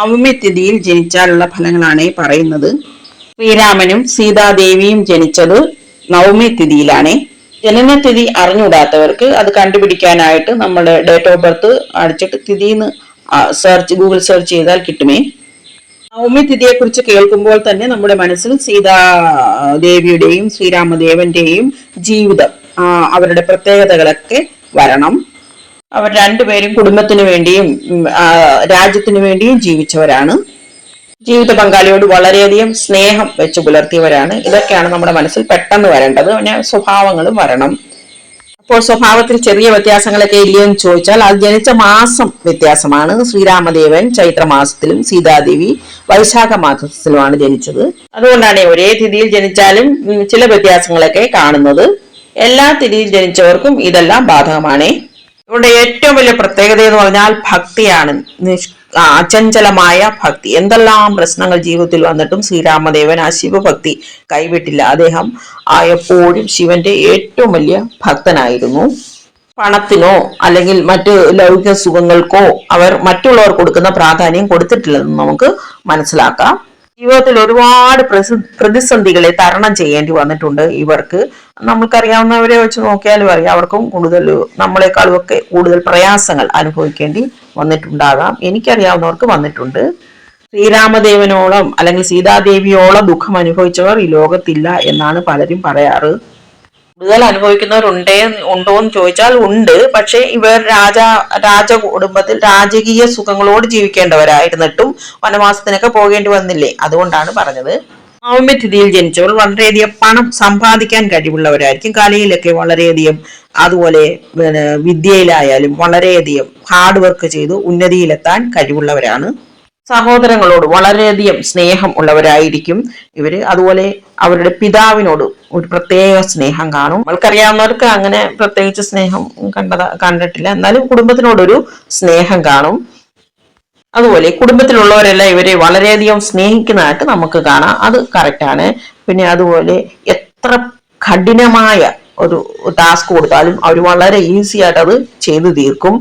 നവമി തിഥിയിൽ ജനിച്ചാലുള്ള ഫലങ്ങളാണ് പറയുന്നത്. ശ്രീരാമനും സീതാദേവിയും ജനിച്ചത് നവമി തിഥിയിലാണ്. ജനനതിഥി അറിഞ്ഞുകൂടാത്തവർക്ക് അത് കണ്ടുപിടിക്കാനായിട്ട് നമ്മൾ ഡേറ്റ് ഓഫ് ബർത്ത് അടിച്ചിട്ട് തിഥിന്ന് സെർച്ച് ഗൂഗിൾ സെർച്ച് ചെയ്താൽ കിട്ടുമേ. നവമി തിഥിയെ കുറിച്ച് കേൾക്കുമ്പോൾ തന്നെ നമ്മുടെ മനസ്സിൽ സീതാദേവിയുടെയും ശ്രീരാമദേവന്റെയും ജീവിതം അവരുടെ പ്രത്യേകതകളൊക്കെ വരണം. അവർ രണ്ടുപേരും കുടുംബത്തിന് വേണ്ടിയും രാജ്യത്തിനു വേണ്ടിയും ജീവിച്ചവരാണ്. ജീവിത പങ്കാളിയോട് വളരെയധികം സ്നേഹം വെച്ച് പുലർത്തിയവരാണ്. ഇതൊക്കെയാണ് നമ്മുടെ മനസ്സിൽ പെട്ടെന്ന് വരേണ്ടത്. പിന്നെ സ്വഭാവങ്ങളും വരണം. അപ്പോൾ സ്വഭാവത്തിൽ ചെറിയ വ്യത്യാസങ്ങളൊക്കെ ഇല്ലയെന്ന് ചോദിച്ചാൽ അത് ജനിച്ച മാസം വ്യത്യാസമാണ്. ശ്രീരാമദേവൻ ചൈത്രമാസത്തിലും സീതാദേവി വൈശാഖ മാസത്തിലുമാണ് ജനിച്ചത്. അതുകൊണ്ടാണ് ഒരേ തിഥിയിൽ ജനിച്ചാലും ചില വ്യത്യാസങ്ങളൊക്കെ കാണുന്നത്. എല്ലാ തിഥിയിൽ ജനിച്ചവർക്കും ഇതെല്ലാം ബാധകമാണ്. ഇവരുടെ ഏറ്റവും വലിയ പ്രത്യേകത എന്ന് പറഞ്ഞാൽ ഭക്തിയാണ്. അചഞ്ചലമായ ഭക്തി. എന്തെല്ലാം പ്രശ്നങ്ങൾ ജീവിതത്തിൽ വന്നിട്ടും ശ്രീരാമദേവൻ ആ ശിവഭക്തി കൈവിട്ടില്ല. അദ്ദേഹം എപ്പോഴും ശിവന്റെ ഏറ്റവും വലിയ ഭക്തനായിരുന്നു. പണത്തിനോ അല്ലെങ്കിൽ മറ്റ് ലൗകിക സുഖങ്ങൾക്കോ അവർ മറ്റുള്ളവർ കൊടുക്കുന്ന പ്രാധാന്യം കൊടുത്തിട്ടില്ലെന്ന് നമുക്ക് മനസ്സിലാക്കാം. ജീവിതത്തിൽ ഒരുപാട് പ്രതിസന്ധികളെ തരണം ചെയ്യേണ്ടി വന്നിട്ടുണ്ട് ഇവർക്ക്. നമ്മൾക്കറിയാവുന്നവരെ വെച്ച് നോക്കിയാലും അറിയാം അവർക്കും കൂടുതൽ നമ്മളെക്കാളും ഒക്കെ കൂടുതൽ പ്രയാസങ്ങൾ അനുഭവിക്കേണ്ടി വന്നിട്ടുണ്ടാകാം. എനിക്കറിയാവുന്നവർക്ക് വന്നിട്ടുണ്ട്. ശ്രീരാമദേവനോളം അല്ലെങ്കിൽ സീതാദേവിയോളം ദുഃഖം അനുഭവിച്ചവർ ഈ ലോകത്തില്ല എന്നാണ് പലരും പറയാറ്. കൂടുതൽ അനുഭവിക്കുന്നവരുണ്ടേ ഉണ്ടോ എന്ന് ചോദിച്ചാൽ ഉണ്ട്. പക്ഷേ ഇവർ രാജ രാജ കുടുംബത്തിൽ രാജകീയ സുഖങ്ങളോട് ജീവിക്കേണ്ടവരായിരുന്നിട്ടും വനവാസത്തിനൊക്കെ പോകേണ്ടി വന്നില്ലേ? അതുകൊണ്ടാണ് പറഞ്ഞത്. നവമി ജനിച്ചവർ വളരെയധികം പണം സമ്പാദിക്കാൻ കഴിവുള്ളവരായിരിക്കും. കലയിലൊക്കെ വളരെയധികം അതുപോലെ വിദ്യയിലായാലും വളരെയധികം ഹാർഡ് വർക്ക് ചെയ്ത് ഉന്നതിയിലെത്താൻ കഴിവുള്ളവരാണ്. സഹോദരങ്ങളോട് വളരെയധികം സ്നേഹം ഉള്ളവരായിരിക്കും ഇവർ. അതുപോലെ അവരുടെ പിതാവിനോട് ഒരു പ്രത്യേക സ്നേഹം കാണും. നമ്മൾക്കറിയാവുന്നവർക്ക് അങ്ങനെ പ്രത്യേകിച്ച് സ്നേഹം കണ്ടത കണ്ടിട്ടില്ല. എന്നാലും കുടുംബത്തിനോടൊരു സ്നേഹം കാണും. അതുപോലെ കുടുംബത്തിലുള്ളവരെല്ലാം ഇവരെ വളരെയധികം സ്നേഹിക്കുന്നതായിട്ട് നമുക്ക് കാണാം. അത് കറക്റ്റാണ് പിന്നെ അതുപോലെ എത്ര കഠിനമായ ഒരു ടാസ്ക് കൊടുത്താലും അവർ വളരെ ഈസി ആയിട്ട് അത് ചെയ്തു തീർക്കും.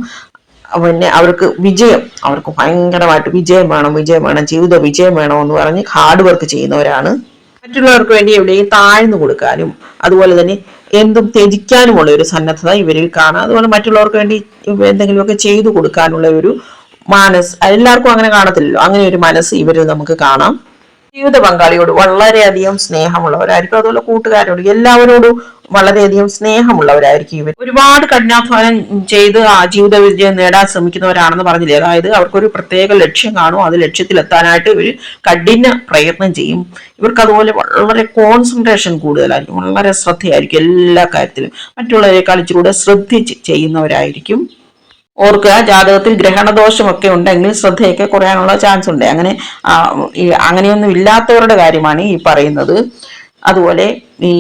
പിന്നെ അവർക്ക് വിജയം അവർക്ക് ഭയങ്കരമായിട്ട് വിജയം വേണം വിജയം വേണം ജീവിത വിജയം വേണം എന്ന് പറഞ്ഞ് ഹാർഡ് വർക്ക് ചെയ്യുന്നവരാണ്. മറ്റുള്ളവർക്ക് വേണ്ടി എവിടെയും താഴ്ന്നു കൊടുക്കാനും അതുപോലെ തന്നെ എന്തും ത്യജിക്കാനുമുള്ള ഒരു സന്നദ്ധത ഇവരിൽ കാണാം. അതുപോലെ മറ്റുള്ളവർക്ക് വേണ്ടി എന്തെങ്കിലുമൊക്കെ ചെയ്തു കൊടുക്കാനുള്ള ഒരു മനസ്സ് എല്ലാവർക്കും അങ്ങനെ കാണത്തില്ലല്ലോ. അങ്ങനെ ഒരു മനസ്സ് ഇവരിൽ നമുക്ക് കാണാം. ജീവിത പങ്കാളിയോട് വളരെയധികം സ്നേഹമുള്ളവരായിരിക്കും. അതുപോലെ കൂട്ടുകാരോട് എല്ലാവരോടും വളരെയധികം സ്നേഹമുള്ളവരായിരിക്കും ഇവർ. ഒരുപാട് കഠിനാധ്വാനം ചെയ്ത് ആ ജീവിത വിജയം നേടാൻ ശ്രമിക്കുന്നവരാണെന്ന് പറഞ്ഞില്ലേ? അതായത് അവർക്കൊരു പ്രത്യേക ലക്ഷ്യം കാണും അത് ലക്ഷ്യത്തിലെത്താനായിട്ട് ഇവർ കഠിന പ്രയത്നം ചെയ്യും. ഇവർക്ക് അതുപോലെ വളരെ കോൺസെൻട്രേഷൻ കൂടുതലായിരിക്കും വളരെ ശ്രദ്ധയായിരിക്കും എല്ലാ കാര്യത്തിലും. മറ്റുള്ളവരെക്കാൾ ഇച്ചിരൂടെ ശ്രദ്ധിച്ച് ചെയ്യുന്നവരായിരിക്കും. ഓർക്കുക ജാതകത്തിൽ ഗ്രഹണദോഷമൊക്കെ ഉണ്ടെങ്കിൽ ശ്രദ്ധയൊക്കെ കുറയാനുള്ള ചാൻസ് ഉണ്ട്. അങ്ങനെ അങ്ങനെയൊന്നും ഇല്ലാത്തവരുടെ കാര്യമാണ് ഈ പറയുന്നത്. അതുപോലെ ഈ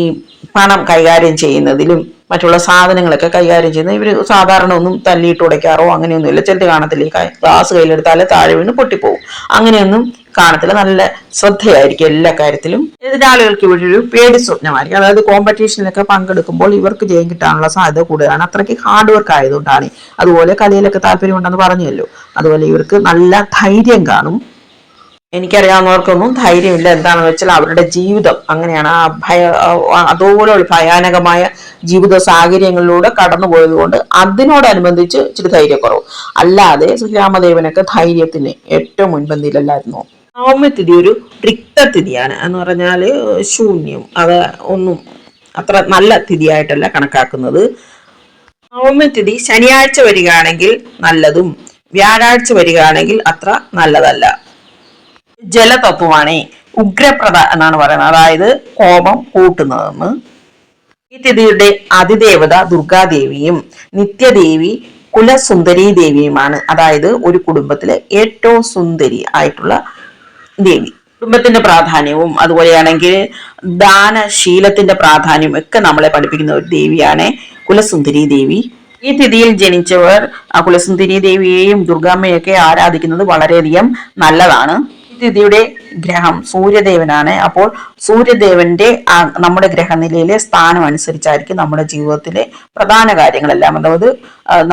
പണം കൈകാര്യം ചെയ്യുന്നതിലും മറ്റുള്ള സാധനങ്ങളൊക്കെ കൈകാര്യം ചെയ്യുന്നത് ഇവർ സാധാരണ ഒന്നും തല്ലിയിട്ട് ഉടയ്ക്കാറോ അങ്ങനെയൊന്നുമില്ല. ചിലത് കാണത്തില്ല. ഗ്ലാസ് കയ്യിലെടുത്താൽ താഴെ വീണ് പൊട്ടിപ്പോവും. അങ്ങനെയൊന്നും കാണത്തില്ല. നല്ല ശ്രദ്ധയായിരിക്കും എല്ലാ കാര്യത്തിലും. എതിരാളികൾക്ക് ഇവിടെ ഒരു പേടി സ്വപ്നമായിരിക്കും. അതായത് കോമ്പറ്റീഷനിലൊക്കെ പങ്കെടുക്കുമ്പോൾ ഇവർക്ക് ജയം കിട്ടാനുള്ള സാധ്യത കൂടുതലാണ്. അത്രയ്ക്ക് ഹാർഡ് വർക്ക് ആയതുകൊണ്ടാണ്. അതുപോലെ കലയിലൊക്കെ താല്പര്യമുണ്ടെന്ന് പറഞ്ഞല്ലോ. അതുപോലെ ഇവർക്ക് നല്ല ധൈര്യം കാണും. എനിക്കറിയാവുന്നവർക്കൊന്നും ധൈര്യമില്ല. എന്താണെന്ന് വെച്ചാൽ അവരുടെ ജീവിതം അങ്ങനെയാണ്. ആ ഭയ അതുപോലെ ഒരു ഭയാനകമായ ജീവിത സാഹചര്യങ്ങളിലൂടെ കടന്നു കൊണ്ട് അതിനോടനുബന്ധിച്ച് ഇച്ചിരി ധൈര്യക്കുറവ്. അല്ലാതെ ശ്രീരാമദേവനൊക്കെ ധൈര്യത്തിന് ഏറ്റവും മുൻപന്തിയിലല്ലായിരുന്നു? നവമി തിഥി ഒരു റിക്തതിഥിയാണ് എന്ന് പറഞ്ഞാൽ ശൂന്യം. അത് ഒന്നും അത്ര നല്ല തിഥിയായിട്ടല്ല കണക്കാക്കുന്നത്. നവമ്യതിഥി തിഥി ശനിയാഴ്ച വരികയാണെങ്കിൽ നല്ലതും വ്യാഴാഴ്ച വരികയാണെങ്കിൽ അത്ര നല്ലതല്ല. ജലതത്വമാണ് ഉഗ്രപ്രദ എന്നാണ് പറയുന്നത്. അതായത് കോപം കൂട്ടുന്നതെന്ന്. ഈ തിഥിയുടെ അതിദേവത ദുർഗാദേവിയും നിത്യദേവി കുലസുന്ദരി ദേവിയുമാണ് അതായത് ഒരു കുടുംബത്തിലെ ഏറ്റവും സുന്ദരി ആയിട്ടുള്ള ദേവി. കുടുംബത്തിന്റെ പ്രാധാന്യവും അതുപോലെയാണെങ്കിൽ ദാനശീലത്തിന്റെ പ്രാധാന്യവും ഒക്കെ നമ്മളെ പഠിപ്പിക്കുന്ന ഒരു ദേവിയാണ് കുലസുന്ദരി ദേവി. ഈ തിഥിയിൽ ജനിച്ചവർ കുലസുന്ദരി ദേവിയെയും ദുർഗാമ്മയൊക്കെ ആരാധിക്കുന്നത് വളരെയധികം നല്ലതാണ്. ഈ തിഥിയുടെ ഗ്രഹം സൂര്യദേവനാണ്. അപ്പോൾ സൂര്യദേവന്റെ നമ്മുടെ ഗ്രഹനിലയിലെ സ്ഥാനം അനുസരിച്ചായിരിക്കും നമ്മുടെ ജീവിതത്തിലെ പ്രധാന കാര്യങ്ങളെല്ലാം. അതായത്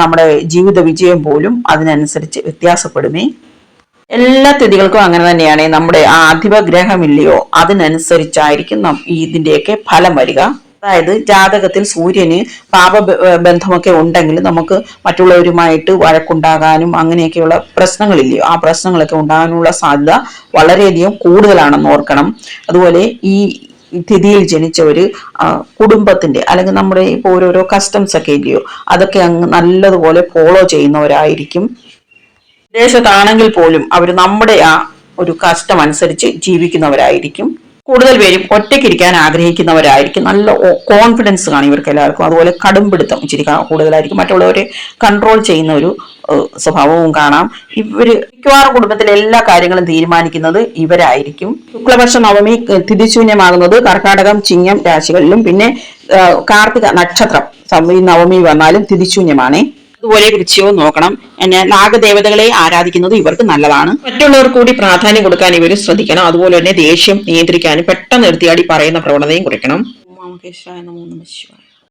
നമ്മുടെ ജീവിത വിജയം പോലും അതിനനുസരിച്ച് വ്യത്യാസപ്പെടുമേ. എല്ലാ തിഥികൾക്കും അങ്ങനെ തന്നെയാണ്. നമ്മുടെ ആ അധിപഗ്രഹമില്ലയോ അതിനനുസരിച്ചായിരിക്കും ഇതിന്റെയൊക്കെ ഫലം വരിക. അതായത് ജാതകത്തിൽ സൂര്യന് പാപ ബന്ധമൊക്കെ ഉണ്ടെങ്കിൽ നമുക്ക് മറ്റുള്ളവരുമായിട്ട് വഴക്കുണ്ടാകാനും അങ്ങനെയൊക്കെയുള്ള പ്രശ്നങ്ങളില്ലയോ? ആ പ്രശ്നങ്ങളൊക്കെ ഉണ്ടാകാനുള്ള സാധ്യത വളരെയധികം കൂടുതലാണെന്ന് ഓർക്കണം. അതുപോലെ ഈ തിഥിയിൽ ജനിച്ചവര് കുടുംബത്തിന്റെ അല്ലെങ്കിൽ നമ്മുടെ ഇപ്പോൾ ഓരോരോ കസ്റ്റംസ് ഒക്കെ ഇല്ലയോ? അതൊക്കെ അങ്ങ് നല്ലതുപോലെ ഫോളോ ചെയ്യുന്നവരായിരിക്കും. വിദേശത്താണെങ്കിൽ പോലും അവർ നമ്മുടെ ആ ഒരു കഷ്ടം അനുസരിച്ച് ജീവിക്കുന്നവരായിരിക്കും. കൂടുതൽ പേരും ഒറ്റയ്ക്കിരിക്കാൻ ആഗ്രഹിക്കുന്നവരായിരിക്കും. നല്ല കോൺഫിഡൻസ് കാണും ഇവർക്ക് എല്ലാവർക്കും. അതുപോലെ കടുംപിടുത്തം ഇച്ചിരി കൂടുതലായിരിക്കും. മറ്റുള്ളവരെ കൺട്രോൾ ചെയ്യുന്ന ഒരു സ്വഭാവവും കാണാം. ഇവർ മിക്കവാറും കുടുംബത്തിലെ എല്ലാ കാര്യങ്ങളും തീരുമാനിക്കുന്നത് ഇവരായിരിക്കും. ശുക്ലപക്ഷ നവമി തിരിശൂന്യമാകുന്നത് കർക്കാടകം ചിങ്ങം രാശികളിലും. പിന്നെ കാർത്തിക നക്ഷത്രം. നവമി വന്നാലും തിഥിശൂന്യമാണേ. അതുപോലെ വൃക്ഷവും നോക്കണം. എന്നെ നാഗദേവതകളെ ആരാധിക്കുന്നത് ഇവർക്ക് നല്ലതാണ്. മറ്റുള്ളവർ കൂടി പ്രാധാന്യം കൊടുക്കാൻ ഇവർ ശ്രദ്ധിക്കണം. അതുപോലെ തന്നെ ദേഷ്യം നിയന്ത്രിക്കാനും പെട്ടെന്ന് എടുത്തിയാടി പറയുന്ന പ്രവണതയും നമോ നമഃ ശിവായ.